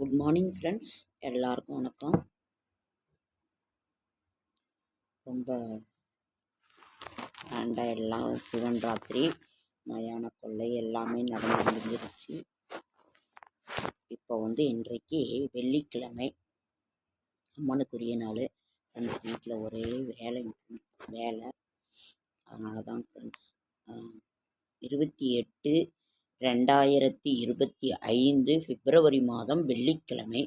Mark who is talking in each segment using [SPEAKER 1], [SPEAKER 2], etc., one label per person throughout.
[SPEAKER 1] Good morning friends எல்லாருக்கும் வணக்கம். ரொம்ப ஆண்டா எல்லாம் சிவன் ராத்திரி மயான கொள்ளை எல்லாமே நடந்து முடிஞ்சிருச்சு. இப்போ வந்து இன்றைக்கு வெள்ளிக்கிழமை அம்மனுக்குரிய நாள். ஃப்ரெண்ட்ஸ் வீட்டில் ஒரே வேலை வேலை. அதனால தான் ஃப்ரெண்ட்ஸ் இருபத்தி எட்டு ரெண்டாயிரத்தி இருபத்தி ஐந்து பிப்ரவரி மாதம் வெள்ளிக்கிழமை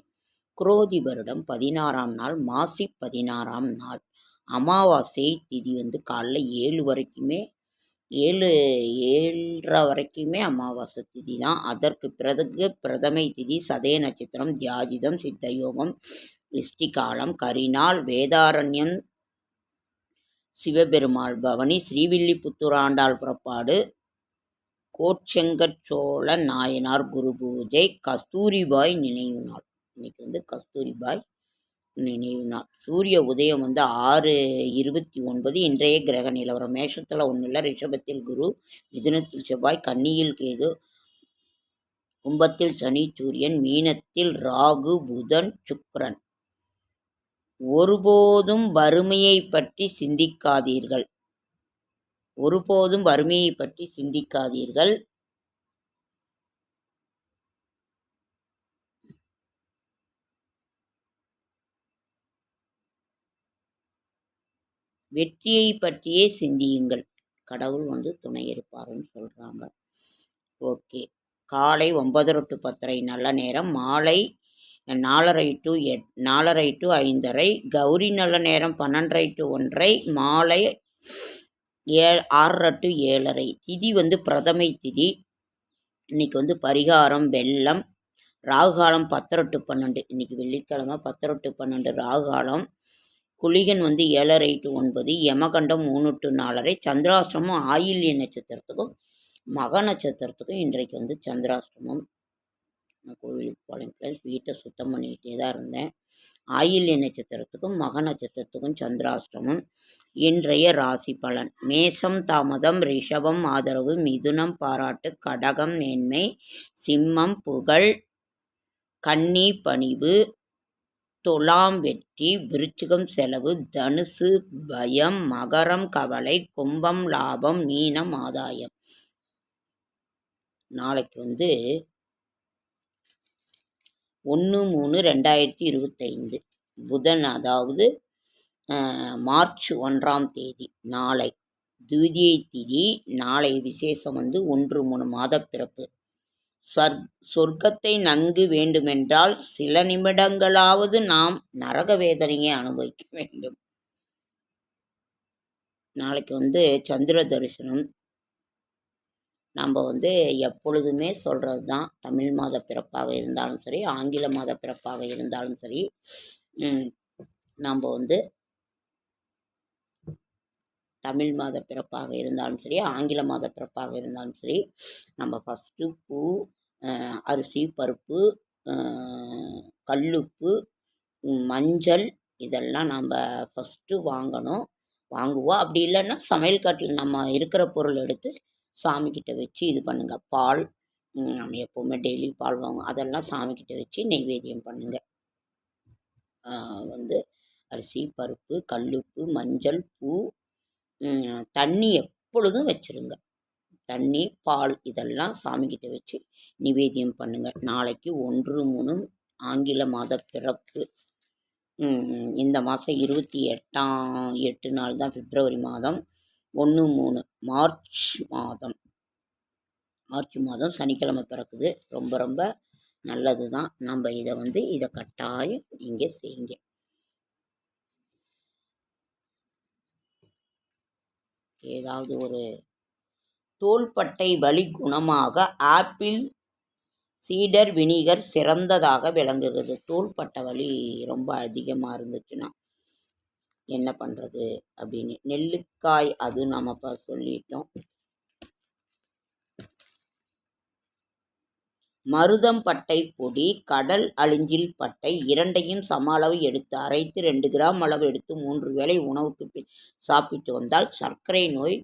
[SPEAKER 1] குரோதி வருடம் பதினாறாம் நாள் மாசி பதினாறாம் நாள் அமாவாசை திதி வந்து காலைல ஏழு வரைக்குமே ஏழு ஏழரை வரைக்குமே அமாவாசை திதி தான். அதற்கு பிறகு பிரதமை திதி சதய நட்சத்திரம் தியாஜிதம் சித்தயோகம் இஷ்டிகாலம் கரிநாள் வேதாரண்யம் சிவபெருமாள் பவனி ஸ்ரீவில்லிபுத்தூர் ஆண்டாள் புறப்பாடு கோச்செங்கட் சோழ நாயனார் குரு பூஜை கஸ்தூரிபாய் நினைவு நாள். இன்னைக்கு வந்து கஸ்தூரிபாய் நினைவு நாள். சூரிய உதயம் வந்து ஆறு இருபத்தி ஒன்பது இன்றைய கிரக நிலவரம் மேஷத்தில் ஒன்றும் இல்லை ரிஷபத்தில் குரு மிதுனத்தில் செவ்வாய் கன்னியில் கேது கும்பத்தில் சனி சூரியன் மீனத்தில் ராகு புதன் சுக்ரன் ஒருபோதும் வறுமையை பற்றி சிந்திக்காதீர்கள். ஒருபோதும் வறுமையை பற்றி சிந்திக்காதீர்கள். வெற்றியை பற்றியே சிந்தியுங்கள். கடவுள் வந்து துணை இருப்பாருன்னு சொல்கிறாங்க ஓகே. காலை ஒன்பதரை டு பத்தரை நல்ல நேரம். மாலை நாலரை டு எட் நாலரை டு ஐந்தரை. கௌரி நல்ல நேரம் பன்னெண்டரை டு ஒன்றை மாலை ஏ ஆறரை டு ஏழரை. திதி வந்து பிரதமை திதி. இன்னைக்கு வந்து பரிகாரம் வெள்ளம் ராகுகாலம் பத்தரை டு பன்னெண்டு. இன்றைக்கி வெள்ளிக்கிழமை பத்தரை டு பன்னெண்டு ராகுகாலம் குளிகன் வந்து ஏழரை டு ஒன்பது யமகண்டம் மூணு டு நாலரை சந்திராசிரமம் ஆயில்ய நட்சத்திரத்துக்கும் மக நட்சத்திரத்துக்கும் இன்றைக்கு வந்து சந்திராசிரமம் நான் கோவிலுக்கு போகலைங்க ஃப்ரெண்ட்ஸ் வீட்டை சுத்தம் பண்ணிக்கிட்டே தான் இருந்தேன். ஆயில்ய நட்சத்திரத்துக்கும் மக நட்சத்திரத்துக்கும் சந்திராஷ்டமம். இன்றைய ராசி பலன். மேஷம் தாமதம் ரிஷபம் ஆதரவு மிதுனம் பாராட்டு கடகம் மேன்மை சிம்மம் புகழ் கன்னி பணிவு துலாம் வெற்றி விருச்சிகம் செலவு தனுசு பயம் மகரம் கவலை கும்பம் லாபம் மீனம் ஆதாயம். நாளைக்கு வந்து ஒன்று மூணு ரெண்டாயிரத்தி இருபத்தைந்து. புதன் அதாவது மார்ச் ஒன்றாம் தேதி நாளை. துவிதியை திதி நாளை விசேஷம் வந்து ஒன்று மூணு மாத பிறப்பு. சர் சொர்க்கத்தை நன்கு வேண்டுமென்றால் சில நிமிடங்களாவது நாம் நரக வேதனையை அனுபவிக்க வேண்டும். நாளைக்கு வந்து சந்திர தரிசனம். நம்ம வந்து எப்பொழுதுமே சொல்கிறது தான். தமிழ் மாத பிறப்பாக இருந்தாலும் சரி ஆங்கில மாத பிறப்பாக இருந்தாலும் சரி நம்ம வந்து தமிழ் மாத பிறப்பாக இருந்தாலும் சரி ஆங்கில மாத பிறப்பாக இருந்தாலும் சரி நம்ம ஃபஸ்ட்டு பூ அரிசி பருப்பு கல்லுப்பு மஞ்சள் இதெல்லாம் நம்ம ஃபஸ்ட்டு வாங்கணும். வாங்குவோம். அப்படி இல்லைன்னா சமையல் காட்டில் நம்ம இருக்கிற பொருள் எடுத்து சாமிக்கிட்ட வச்சு இது பண்ணுங்கள் பால் நம்ம எப்போவுமே டெய்லி பால் வாங்குவோம். அதெல்லாம் சாமிக்கிட்ட வச்சு நெய்வேத்தியம் பண்ணுங்கள் வந்து அரிசி பருப்பு கல்லுப்பு மஞ்சள் பூ தண்ணி எப்பொழுதும் வச்சுருங்க. தண்ணி பால் இதெல்லாம் சாமிக்கிட்ட வச்சு நிவேதியம் பண்ணுங்கள் நாளைக்கு ஒன்று மூணு ஆங்கில மாத பிறப்பு. இந்த மாதம் இருபத்தி எட்டாம் எட்டு நாள் தான் பிப்ரவரி மாதம். ஒன்று மூணு மார்ச் மாதம். மார்ச் மாதம் சனிக்கிழமை பிறக்குது. ரொம்ப ரொம்ப நல்லது தான் நம்ம இதை வந்து இதை கட்டாயம் நீங்கள் செய்யுங்க. ஏதாவது ஒரு தோள்பட்டை வலி குணமாக ஆப்பிள் சீடர் வினிகர் சிறந்ததாக விளங்குகிறது. தோள்பட்டை வலி ரொம்ப அதிகமாக இருந்துச்சுன்னா என்ன பண்ணுறது அப்படின்னு. நெல்லிக்காய் அது நம்ம இப்போ சொல்லிட்டோம். மருதம் பட்டை பொடி கடல் அழிஞ்சில் பட்டை இரண்டையும் சம அளவு எடுத்து அரைத்து ரெண்டு கிராம் அளவு எடுத்து மூன்று வேளை உணவுக்கு பின் சாப்பிட்டு வந்தால் சர்க்கரை நோய்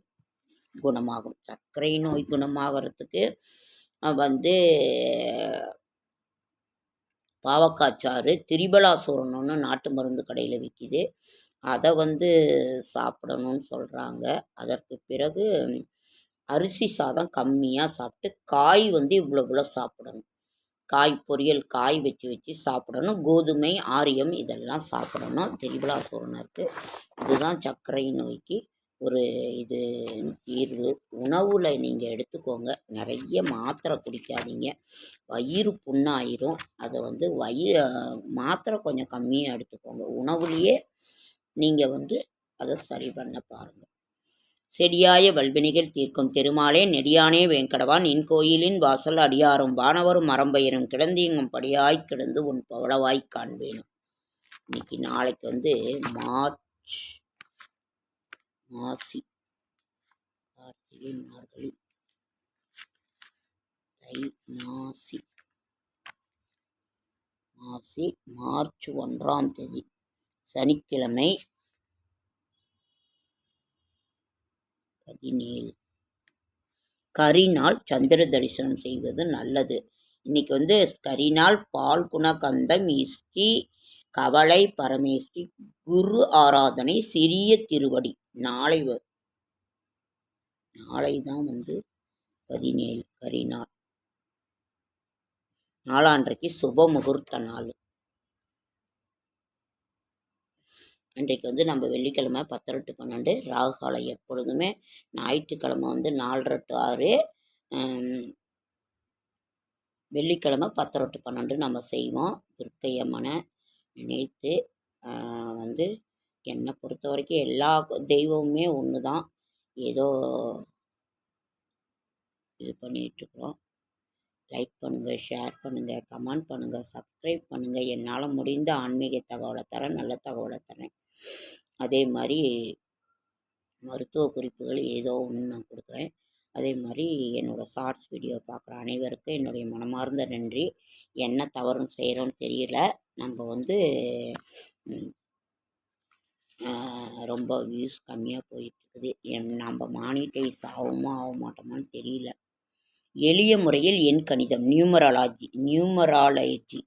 [SPEAKER 1] குணமாகும். சர்க்கரை நோய் குணமாகறதுக்கு வந்து பாவக்காய் சாறு திரிபலாசூரணம்னு நாட்டு மருந்து கடையில் விற்கிது அதை வந்து சாப்பிடணும்னு சொல்கிறாங்க அதற்கு பிறகு அரிசி சாதம் கம்மியாக சாப்பிட்டு காய் வந்து இவ்வளோ இவ்வளோ சாப்பிடணும். காய் பொரியல் காய் வச்சு வச்சு சாப்பிடணும். கோதுமை ஆரியம் இதெல்லாம் சாப்பிடணும். திரிபலாசூரணம் இருக்குது இதுதான் சர்க்கரை நோய்க்கு ஒரு இது தீர்வு. உணவில் நீங்கள் எடுத்துக்கோங்க. நிறைய மாத்திரை குடிக்காதீங்க. வயிறு புண்ணாயிரும். அதை வந்து வயிறு மாத்திரை கொஞ்சம் கம்மியாக எடுத்துக்கோங்க. உணவுலேயே நீங்கள் வந்து அதை சரி பண்ண பாருங்கள் செடியாய வல்வினைகள் தீர்க்கும் திருமாலே நெடியானே வேங்கடவான். நின் கோயிலின் வாசல் அடியாரும் வானவரும் மரம்பயிரும் கிடந்தீங்கும் படியாய் கிடந்து உன் பவளவாய் காண்பேனும் இன்னைக்கு நாளைக்கு வந்து மார்ச் மாசி கார்த்திகை மார்கழி தை மாசி மாசி மார்ச் ஒன்றாம் தேதி சனிக்கிழமை பதினேழு. கரிநாள் சந்திர தரிசனம் செய்வது நல்லது. இன்னைக்கு வந்து கரிநாள் பால் குணகந்தம் இஸ்டி கவலை பரமேஸ்வரி குரு ஆராதனை சிறிய திருவடி. நாளை நாளை தான் வந்து பதினேழு கரிநாள். நாளான்றைக்கு சுப முகூர்த்த நாள். இன்றைக்கு வந்து நம்ம வெள்ளிக்கிழமை பத்தரை டு பன்னெண்டு ராகு காலம் எப்பொழுதுமே ஞாயிற்றுக்கிழமை வந்து நாலரை டு ஆறு வெள்ளிக்கிழமை பத்தரை டு பன்னெண்டு நம்ம செய்வோம். துர்க்கையம்மனை நினைத்து வந்து என்னை பொறுத்த வரைக்கும் எல்லா தெய்வமுமே ஒன்று தான் ஏதோ இது பண்ணிகிட்ருக்குறோம் லைக் பண்ணுங்கள் ஷேர் பண்ணுங்கள் கமெண்ட் பண்ணுங்கள் சப்ஸ்கிரைப் பண்ணுங்கள் என்னால் முடிந்த ஆன்மீக தகவலை தரேன் நல்ல தகவலை தரேன். அதே மாதிரி மருத்துவ குறிப்புகள் ஏதோ ஒன்று நான் கொடுக்குறேன். அதே மாதிரி என்னோடய ஷார்ட்ஸ் வீடியோ பார்க்குற அனைவருக்கும் என்னுடைய மனமார்ந்த நன்றி. என்ன தவறும் செய்கிறோன்னு தெரியல. நம்ம வந்து ரொம்ப வியூஸ் கம்மியாக போயிட்டுருக்குது. என் நம்ம மானிட்டைஸ் ஆகுமா ஆக மாட்டோமான்னு தெரியல. எளிய முறையில் எண் கணிதம் நியூமராலஜி நியூமராலஜி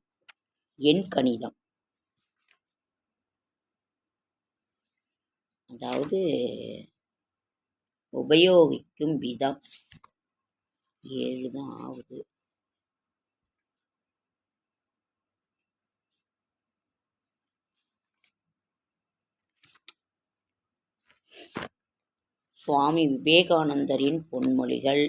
[SPEAKER 1] எண் கணிதம். அதாவது உபயோகிக்கும் விதம். ஏழு தான் ஆகுது. சுவாமி விவேகானந்தரின் பொன்மொழிகள்.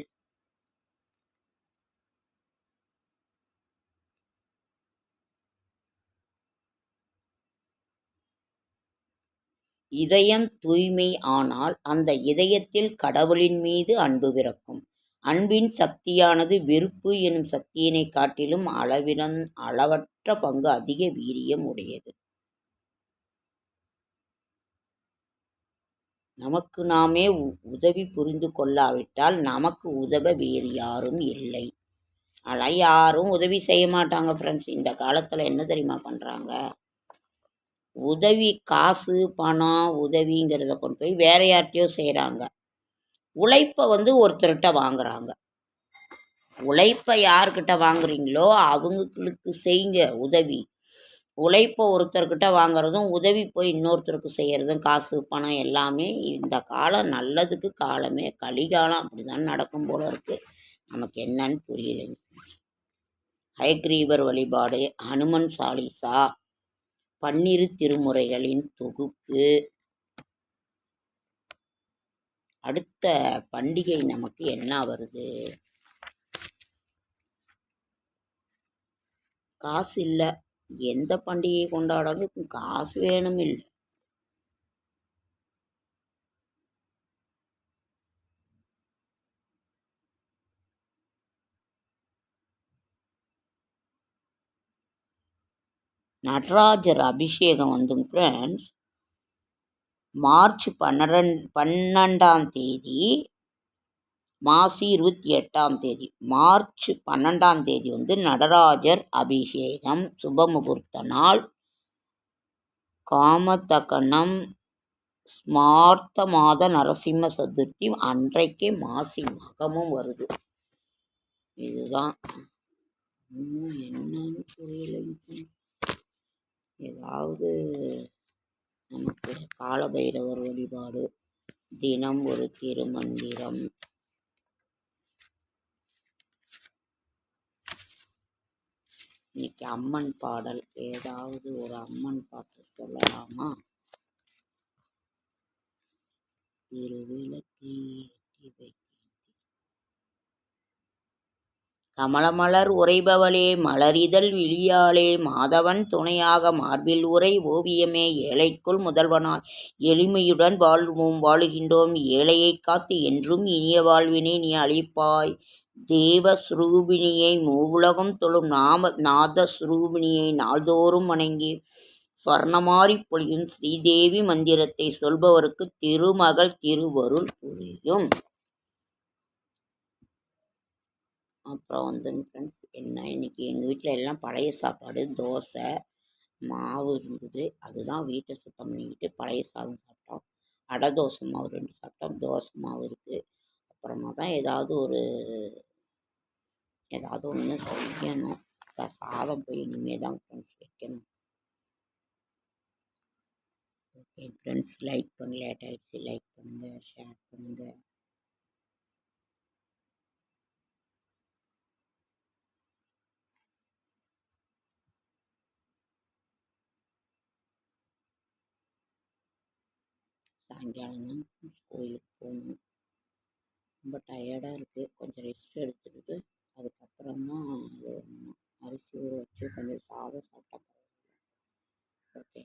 [SPEAKER 1] இதயம் தூய்மை ஆனால் அந்த இதயத்தில் கடவுளின் மீது அன்பு பிறக்கும். அன்பின் சக்தியானது வெறுப்பு எனும் சக்தியினைக் காட்டிலும் அளவிறந் அளவற்ற பங்கு அதிக வீரியம் உடையது. நமக்கு நாமே உதவி புரிந்து கொள்ளாவிட்டால் நமக்கு உதவ வேறு யாரும் இல்லை. ஆனால் யாரும் உதவி செய்ய மாட்டாங்க ஃப்ரெண்ட்ஸ் இந்த காலத்தில் என்ன தெரியுமா பண்ணுறாங்க உதவி காசு பணம் உதவிங்கிறத கொண்டு போய் வேற யார்கிட்டயோ செய்கிறாங்க உழைப்பை வந்து ஒருத்தர்கிட்ட வாங்குறாங்க. உழைப்பை யார்கிட்ட வாங்குறீங்களோ அவங்களுக்கு செய்யுங்க உதவி. உழைப்பை ஒருத்தர்கிட்ட வாங்குறதும் உதவி போய் இன்னொருத்தருக்கு செய்கிறதும் காசு பணம் எல்லாமே இந்த காலம் நல்லதுக்கு காலமே. கலிகாலம் அப்படி தான் நடக்கும் போல இருக்குது நமக்கு என்னன்னு புரியலைங்க. ஹயக்ரீவர் வழிபாடு ஹனுமன் சாலிசா. பன்னிரு திருமுறைகளின் தொகுப்பு. அடுத்த பண்டிகை நமக்கு என்ன வருது? காசு இல்லை. எந்த பண்டிகை கொண்டாடுறதுக்கும் காசு வேணும் இல்லை நடராஜர் அபிஷேகம் வந்து ஃப்ரெண்ட்ஸ் மார்ச் பன்னெண்டு பன்னெண்டாம் தேதி மாசி இருபத்தி எட்டாம் தேதி மார்ச் பன்னெண்டாம் தேதி வந்து நடராஜர் அபிஷேகம் சுபமுகூர்த்த நாள். காமத்தகனம் ஸ்மார்த்த மாத நரசிம்ம சதுர்த்தி அன்றைக்கே மாசி மகமும் வருது. இதுதான். என்னன்னு புரியலைங்க ஏதாவது நமக்கு காலபைரவர் வழிபாடு தினம் ஒரு திருமந்திரம். இன்னைக்கு அம்மன் பாடல் ஏதாவது ஒரு அம்மன் பாட்டு சொல்லலாமா? திருவிளக்கை ஏற்றி வை கமலமலர் உறைபவளே மலரிதழ் விழியாளே மாதவன் துணையாக மார்பில் உரை ஓவியமே ஏழைக்குள் முதல்வனாய். எளிமையுடன் வாழ்வோம் வாழுகின்றோம் ஏழையைக் காத்து என்றும் இனிய வாழ்வினை நீ அளிப்பாய். தேவ சுரூபிணியை மூவுலகம் தொழும் நாம நாத ஸ்ரூபிணியை நாள்தோறும் வணங்கி சுவர்ணமாரி பொழியும் ஸ்ரீதேவி மந்திரத்தை சொல்பவருக்கு திருமகள் திருவருள் புரியும். அப்புறம் வந்துங்க ஃப்ரெண்ட்ஸ் என்ன இன்னைக்கு எங்கள் வீட்டில் எல்லாம் பழைய சாப்பாடு தோசை மாவு இருந்தது. அதுதான் வீட்டை சுத்தம் பண்ணிக்கிட்டு பழைய சாதம் சாப்பிட்டோம். அடை தோசை மாவு ரெண்டு சாப்பிட்டோம். தோசை மாவு இருக்குது அப்புறமா தான் ஏதாவது ஒரு ஏதாவது ஒன்று செய்யணும். சாதம் போய் இனிமேல் தான் ஃப்ரெண்ட்ஸ் வைக்கணும். ஓகே ஃப்ரெண்ட்ஸ் லைக் பண்ண. லேட் ஆகிடுச்சு லைக் பண்ணுங்கள் ஷேர் பண்ணுங்கள் சாயங்காலம் கோயிலுக்கு போகணும். ரொம்ப டயர்டாக இருக்குது கொஞ்சம் ரெஸ்ட் எடுத்துட்டு அதுக்கப்புறமா அது அரிசி ஊற வச்சு கொஞ்சம் சாதம் சாப்பிட்டா பரவாயில்ல. ஓகே